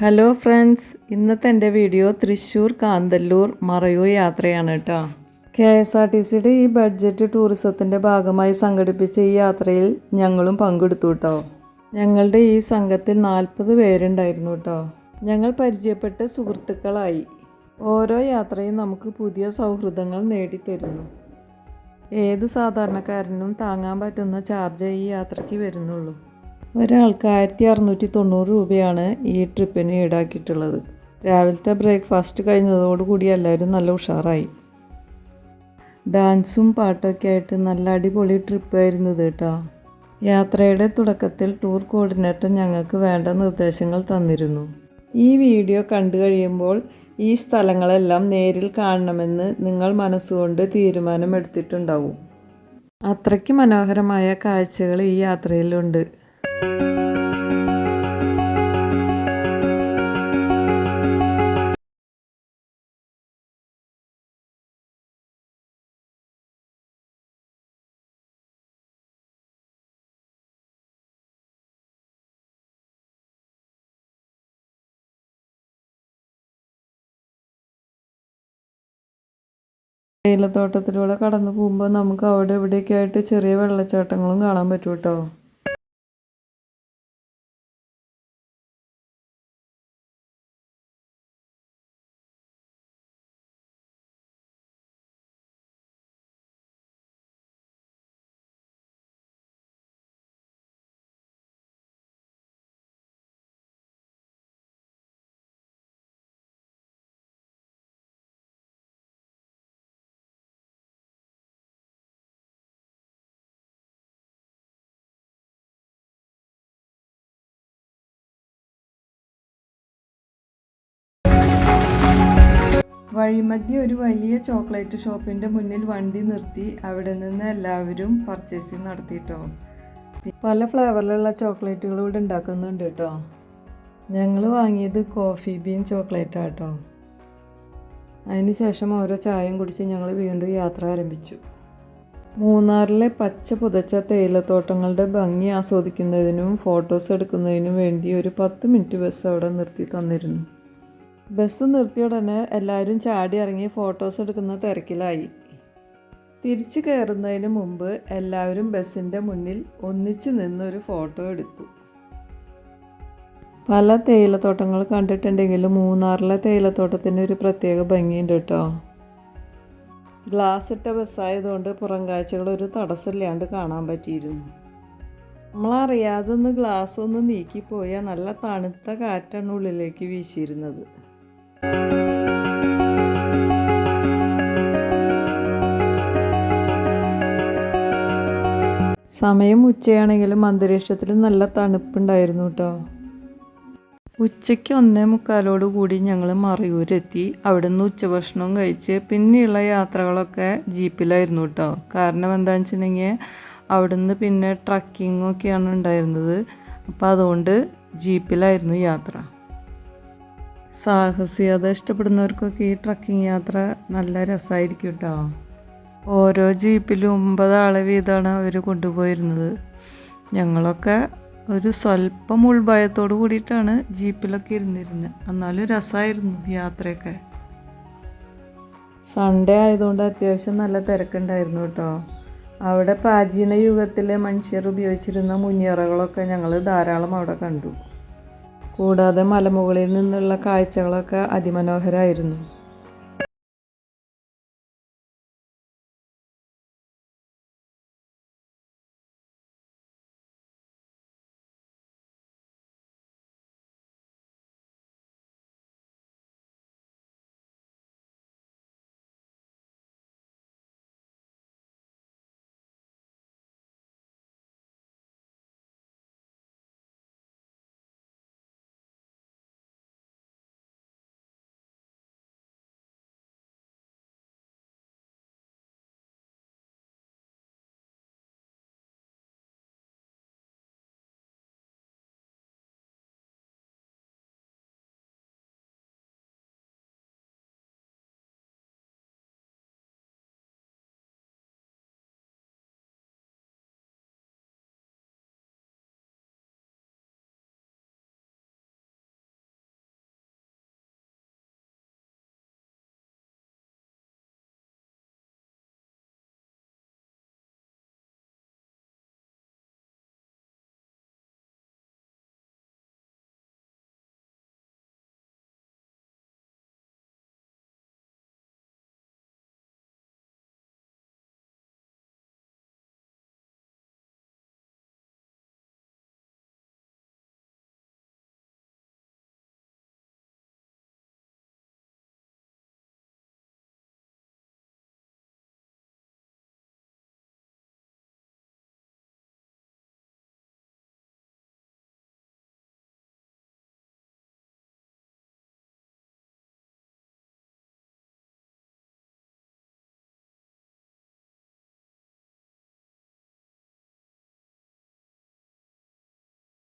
Hello friends ഇന്നത്തെ എന്റെ video Thrissur Kanthalloor Marayur യാത്രയാണ് കേട്ടോ. കെ എസ് ആർ ടി സിയുടെ ഈ ബഡ്ജറ്റ് ടൂറിസത്തിന്റെ ഭാഗമായി സംഘടിപ്പിച്ച ഈ യാത്രയിൽ ഞങ്ങളും പങ്കെടുത്തു കേട്ടോ. ഞങ്ങളുടെ ഈ സംഘത്തിൽ നാൽപ്പത് പേരുണ്ടായിരുന്നു കേട്ടോ. ഞങ്ങൾ പരിചയപ്പെട്ട സുഹൃത്തുക്കളായി. ഓരോ യാത്രയും നമുക്ക് പുതിയ സൗഹൃദങ്ങൾ നേടിത്തരുന്നു. ഏത് സാധാരണക്കാരനും താങ്ങാൻ പറ്റുന്ന ചാർജ് ഈ യാത്രയ്ക്ക് വരുന്നുള്ളൂ. ഒരാൾക്ക് ആയിരത്തി അറുന്നൂറ്റി തൊണ്ണൂറ് രൂപയാണ് ഈ ട്രിപ്പിന് ഈടാക്കിയിട്ടുള്ളത്. രാവിലത്തെ ബ്രേക്ക്ഫാസ്റ്റ് കഴിഞ്ഞതോടുകൂടി എല്ലാവരും നല്ല ഉഷാറായി. ഡാൻസും പാട്ടൊക്കെ ആയിട്ട് നല്ല അടിപൊളി ട്രിപ്പായിരുന്നു ഇത് കേട്ടോ. യാത്രയുടെ തുടക്കത്തിൽ ടൂർ കോർഡിനേറ്റർ ഞങ്ങൾക്ക് വേണ്ട നിർദ്ദേശങ്ങൾ തന്നിരുന്നു. ഈ വീഡിയോ കണ്ടു കഴിയുമ്പോൾ ഈ സ്ഥലങ്ങളെല്ലാം നേരിൽ കാണണമെന്ന് നിങ്ങൾ മനസ്സുകൊണ്ട് തീരുമാനമെടുത്തിട്ടുണ്ടാവും. അത്രയ്ക്ക് മനോഹരമായ കാഴ്ചകൾ ഈ യാത്രയിലുണ്ട്. തേയിലത്തോട്ടത്തിലൂടെ കടന്നു പോകുമ്പോൾ നമുക്ക് അവിടെ ഇവിടെയൊക്കെ ആയിട്ട് ചെറിയ വെള്ളച്ചാട്ടങ്ങളും കാണാൻ പറ്റൂട്ടോ? വഴിമധ്യ ഒരു വലിയ ചോക്ലേറ്റ് ഷോപ്പിന്റെ മുന്നിൽ വണ്ടി നിർത്തി അവിടെ നിന്ന് എല്ലാവരും പർച്ചേസിങ് നടത്തിയിട്ടോ പല ഫ്ലേവറിലുള്ള ചോക്ലേറ്റുകൾ ഇവിടെ ഉണ്ടാക്കുന്നുണ്ട് കേട്ടോ. ഞങ്ങൾ വാങ്ങിയത് കോഫി ബീൻ ചോക്ലേറ്റ് ആട്ടോ. അതിന് ശേഷം ഓരോ ചായയും കുടിച്ച് ഞങ്ങൾ വീണ്ടും യാത്ര ആരംഭിച്ചു. മൂന്നാറിലെ പച്ച പുതച്ച തേയിലത്തോട്ടങ്ങളുടെ ഭംഗി ആസ്വദിക്കുന്നതിനും ഫോട്ടോസ് എടുക്കുന്നതിനും വേണ്ടി ഒരു പത്ത് മിനിറ്റ് ബസ് അവിടെ നിർത്തി തന്നിരുന്നു. ബസ് നിർത്തിയ ഉടനെ എല്ലാവരും ചാടി ഇറങ്ങി ഫോട്ടോസ് എടുക്കുന്ന തിരക്കിലായി. തിരിച്ചു കയറുന്നതിന് മുമ്പ് എല്ലാവരും ബസ്സിന്റെ മുന്നിൽ ഒന്നിച്ച് നിന്നൊരു ഫോട്ടോ എടുത്തു. പല തേയിലത്തോട്ടങ്ങൾ കണ്ടിട്ടുണ്ടെങ്കിലും മൂന്നാറിലെ തേയിലത്തോട്ടത്തിന് ഒരു പ്രത്യേക ഭംഗിയുണ്ട് കേട്ടോ. ഗ്ലാസ് ഇട്ട ബസ്സായതുകൊണ്ട് പുറം കാഴ്ചകൾ ഒരു തടസ്സമില്ലാണ്ട് കാണാൻ പറ്റിയിരുന്നു. നമ്മളറിയാതെ ഒന്ന് ഗ്ലാസ് ഒന്ന് നീക്കിപ്പോയാൽ നല്ല തണുത്ത കാറ്റാണ് ഉള്ളിലേക്ക് വീശിയിരുന്നത്. സമയം ഉച്ചയാണെങ്കിലും അന്തരീക്ഷത്തിൽ നല്ല തണുപ്പുണ്ടായിരുന്നു കേട്ടോ. ഉച്ചയ്ക്ക് ഒന്നേ മുക്കാലോട് കൂടി ഞങ്ങൾ മറയൂരെത്തി. അവിടുന്ന് ഉച്ചഭക്ഷണവും കഴിച്ച് പിന്നെയുള്ള യാത്രകളൊക്കെ ജീപ്പിലായിരുന്നു കേട്ടോ. കാരണം എന്താണെന്ന് വെച്ചിട്ടുണ്ടെങ്കിൽ അവിടുന്ന് പിന്നെ ട്രക്കിങ്ങൊക്കെയാണ് ഉണ്ടായിരുന്നത്. അപ്പോൾ അതുകൊണ്ട് ജീപ്പിലായിരുന്നു യാത്ര. സാഹസികത ഇഷ്ടപ്പെടുന്നവർക്കൊക്കെ ഈ ട്രക്കിംഗ് യാത്ര നല്ല രസമായിരിക്കും കേട്ടോ. ഓരോ ജീപ്പിലും ഒമ്പത് ആളെ വീതമാണ് അവർ കൊണ്ടുപോയിരുന്നത്. ഞങ്ങളൊക്കെ ഒരു സ്വല്പം ഉൾഭയത്തോട് കൂടിയിട്ടാണ് ജീപ്പിലൊക്കെ ഇരുന്നിരുന്നത്. എന്നാലും രസമായിരുന്നു യാത്രയൊക്കെ. സൺഡേ ആയതുകൊണ്ട് അത്യാവശ്യം നല്ല തിരക്കുണ്ടായിരുന്നു കേട്ടോ. അവിടെ പ്രാചീന യുഗത്തിലെ മനുഷ്യർ ഉപയോഗിച്ചിരുന്ന മുനിയറകളൊക്കെ ഞങ്ങൾ ധാരാളം അവിടെ കണ്ടു. കൂടാതെ മലമുകളിൽ നിന്നുള്ള കാഴ്ചകളൊക്കെ അതിമനോഹരമായിരുന്നു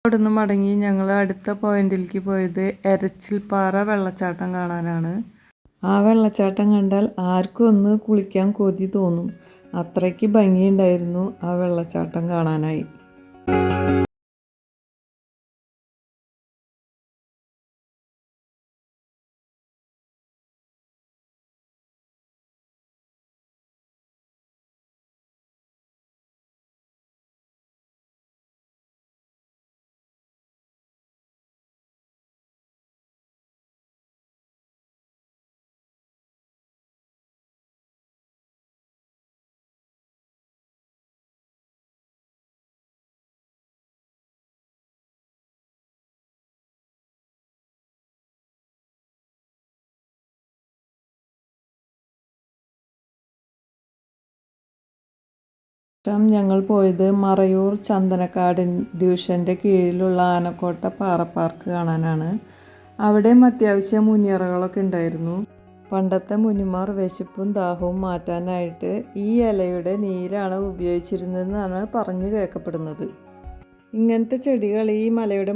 അവിടുന്ന് മടങ്ങി ഞങ്ങൾ അടുത്ത പോയിന്റിലേക്ക് പോയത് എരച്ചിൽപ്പാറ വെള്ളച്ചാട്ടം കാണാനാണ്. ആ വെള്ളച്ചാട്ടം കണ്ടാൽ ആർക്കും ഒന്ന് കുളിക്കാൻ കൊതി തോന്നും. അത്രയ്ക്ക് ഭംഗിയുണ്ടായിരുന്നു ആ വെള്ളച്ചാട്ടം കാണാനായി. ശേഷം ഞങ്ങൾ പോയത് മറയൂർ ചന്ദനക്കാട് ഡിവിഷന്റെ കീഴിലുള്ള ആനക്കോട്ട പാറ പാർക്ക് കാണാനാണ്. അവിടെയും അത്യാവശ്യം മുനിയറകളൊക്കെ ഉണ്ടായിരുന്നു. പണ്ടത്തെ മുനിമാർ വിശപ്പും ദാഹവും മാറ്റാനായിട്ട് ഈ ഇലയുടെ നീരാണ് ഉപയോഗിച്ചിരുന്നതെന്നാണ് പറഞ്ഞു കേൾക്കപ്പെടുന്നത്. ഇങ്ങനത്തെ ചെടികൾ ഈ മലയുടെ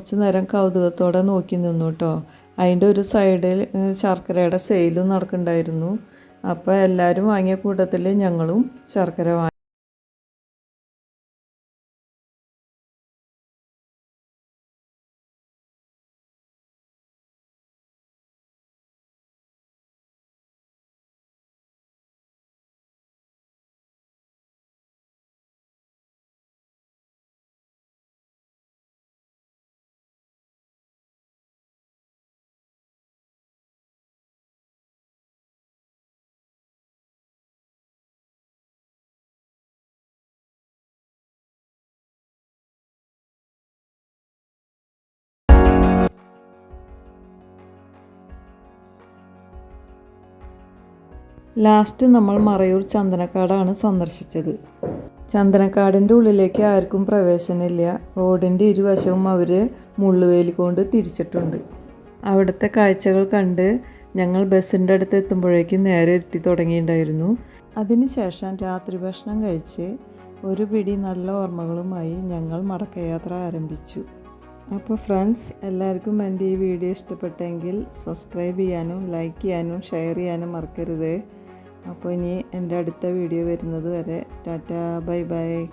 കുറച്ച് നേരം കൗതുകത്തോടെ നോക്കി നിന്നു കേട്ടോ അതിന്റെ ഒരു സൈഡിൽ ശർക്കരയുടെ സെയിലും നടക്കുന്നുണ്ടായിരുന്നു. അപ്പോൾ എല്ലാവരും വാങ്ങിയ കൂട്ടത്തിൽ ഞങ്ങളും ശർക്കര വാങ്ങി. ലാസ്റ്റ് നമ്മൾ മറയൂർ ചന്ദനക്കാടാണ് സന്ദർശിച്ചത്. ചന്ദനക്കാടിന്റെ ഉള്ളിലേക്ക് ആർക്കും പ്രവേശനമില്ല. റോഡിന്റെ ഇരുവശവും അവർ മുള്ളുവേലി കൊണ്ട് തിരിച്ചിട്ടുണ്ട്. അവിടുത്തെ കാഴ്ചകൾ കണ്ട് ഞങ്ങൾ ബസ്സിന്റെ അടുത്ത് എത്തുമ്പോഴേക്കും നേരെ എത്തി തുടങ്ങിയിട്ടുണ്ടായിരുന്നു. അതിനുശേഷം രാത്രി ഭക്ഷണം കഴിച്ച് ഒരു പിടി നല്ല ഓർമ്മകളുമായി ഞങ്ങൾ മടക്കയാത്ര ആരംഭിച്ചു. അപ്പോൾ ഫ്രണ്ട്സ് എല്ലാവർക്കും എന്റെ ഈ വീഡിയോ ഇഷ്ടപ്പെട്ടെങ്കിൽ സബ്സ്ക്രൈബ് ചെയ്യാനും ലൈക്ക് ചെയ്യാനും ഷെയർ ചെയ്യാനും മറക്കരുത്. അപ്പോൾ ഇനി എന്റെ അടുത്ത വീഡിയോ വരുന്നത് വരെ ടാറ്റ ബൈ ബൈ.